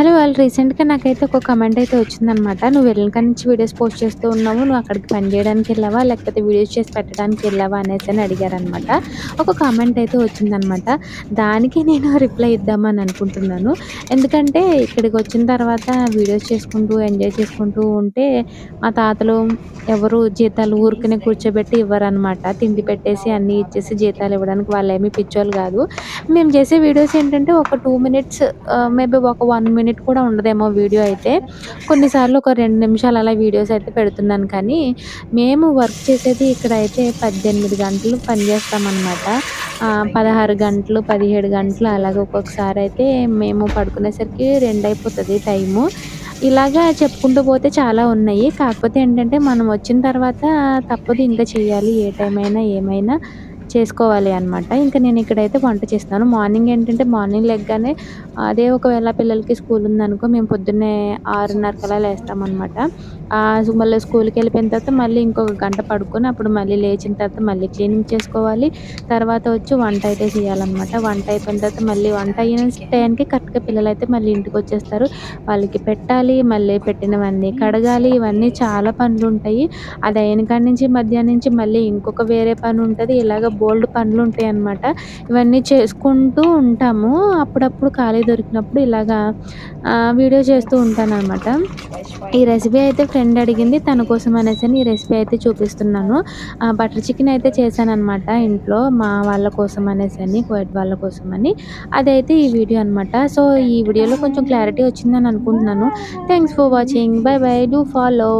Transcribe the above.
Hello వాళ్ళు రీసెంట్‌గా నాకైతే ఒక కమెంట్ అయితే వచ్చిందనమాట. "నువ్వు వెళ్ళిన నుంచి వీడియోస్ పోస్ట్ చేస్తూ ఉన్నావు. నువ్వు అక్కడికి పని చేయడానికి వెళ్ళావా? లేకపోతే వీడియోస్ చేసి పెట్టడానికి వెళ్ళావా?" అనేసి అని అడిగారనమాట. ఒక కామెంట్ అయితే వచ్చిందనమాట. దానికి నేను రిప్లై ఇద్దామని అనుకుంటున్నాను. ఎందుకంటే ఇక్కడికి వచ్చిన తర్వాత వీడియోస్ చేసుకుంటూ, ఎంజాయ్ చేసుకుంటూ ఉంటే మా తాతలు ఎవరు జీతాలు ఊరికనే కూర్చోబెట్టి ఇవ్వరనమాట. తిండి పెట్టేసి అన్నీ ఇచ్చేసి జీతాలు ఇవ్వడానికి వాళ్ళేమి పిచ్చోళ్ళు కాదు. మేము చేసే వీడియోస్ ఏంటంటే ఒక టూ మినిట్స్ మేబీ ఒక వన్ మినిట్ కూడా ఉండదేమో వీడియో అయితే. కొన్నిసార్లు ఒక రెండు నిమిషాలు అలా వీడియోస్ అయితే పెడుతున్నాను కానీ, మేము వర్క్ చేసేది ఇక్కడ అయితే పద్దెనిమిది గంటలు పని చేస్తామనమాట. ఆహ్, 16 గంటలు, 17 గంటలు అలాగ ఒక్కొక్కసారి అయితే మేము పడుకునేసరికి రెండు అయిపోతుంది టైము. ఇలాగా చెప్పుకుంటూ పోతే చాలా ఉన్నాయి. కాకపోతే ఏంటంటే మనం వచ్చిన తర్వాత తప్పదు ఇంకా చేయాలి. ఏ టైం అయినా ఏమైనా చేసుకోవాలి అనమాట. ఇంకా నేను ఇక్కడైతే వంట చేస్తున్నాను. మార్నింగ్ ఏంటంటే మార్నింగ్ లెగ్గానే అదే ఒకవేళ పిల్లలకి స్కూల్ ఉందనుకో మేము పొద్దున్నే 6:30 కల్లా లేస్తామనమాట. స్కూల్కి వెళ్ళిపోయిన తర్వాత మళ్ళీ ఇంకొక గంట పడుకొని అప్పుడు మళ్ళీ లేచిన తర్వాత మళ్ళీ క్లీనింగ్ చేసుకోవాలి. తర్వాత వచ్చి వంట అయితే చేయాలన్నమాట వంట అయిపోయిన తర్వాత మళ్ళీ వంట అయిన టైంకి కరెక్ట్‌గా పిల్లలైతే మళ్ళీ ఇంటికి వచ్చేస్తారు వాళ్ళకి పెట్టాలి. మళ్ళీ పెట్టినవన్నీ కడగాలి. ఇవన్నీ చాలా పనులు ఉంటాయి అది అయిన కాడి నుంచి మధ్యాహ్నం నుంచి మళ్ళీ ఇంకొక వేరే పని ఉంటుంది ఇలాగ బోల్డ్ పనులు ఉంటాయి అన్నమాట ఇవన్నీ చేసుకుంటూ ఉంటాము. అప్పుడప్పుడు ఖాళీ దొరికినప్పుడు ఇలాగా వీడియో చేస్తూ ఉంటాననమాట. ఈ రెసిపీ అయితే ఫ్రెండ్ అడిగింది. తన కోసం అనేసి ఈ రెసిపీ అయితే చూపిస్తున్నాను. బటర్ చికెన్ అయితే చేశాననమాట ఇంట్లో మా వాళ్ళ కోసం అనేసి అని కోయట్ వాళ్ళ కోసమని. అదైతే ఈ వీడియో అనమాట. సో, ఈ వీడియోలో కొంచెం క్లారిటీ వచ్చిందని అనుకుంటున్నాను. Thanks for watching. Bye bye. Do follow.